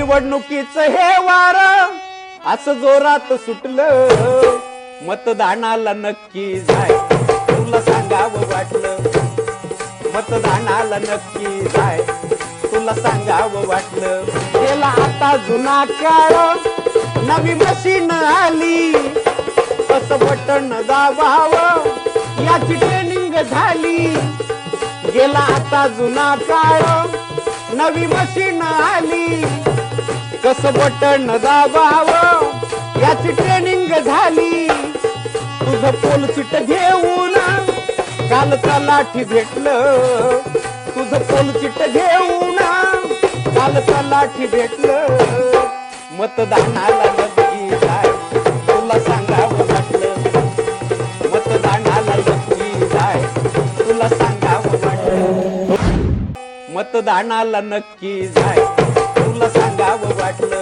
निवडणुकीच हे वार. असं जोरात सुटलं. मतदानाला नक्की जाय. तुला सांगावं वाटलं. मतदानाला नक्की जाय. तुला सांगावं वाटलं. गेला आता जुना काळ. नवी मशीन आली. कसं बटन दाबावं? याची ट्रेनिंग झाली. गेला आता जुना काळ. नवी मशीन आली. कसं बटन दाबावं? याची ट्रेनिंग झाली. तुझं पोलसीट घेऊन कालचा लाठी भेटलं? तुझं पोलसीट घेऊन कालचा लाठी भेटलं? मतदानाला नक्की जाय. तुला सांगावं वाटलं. मतदानाला नक्की जाय. तुला सांगावं वाटलं. मतदानाला नक्की जाय. तुला सांगावं वाटलं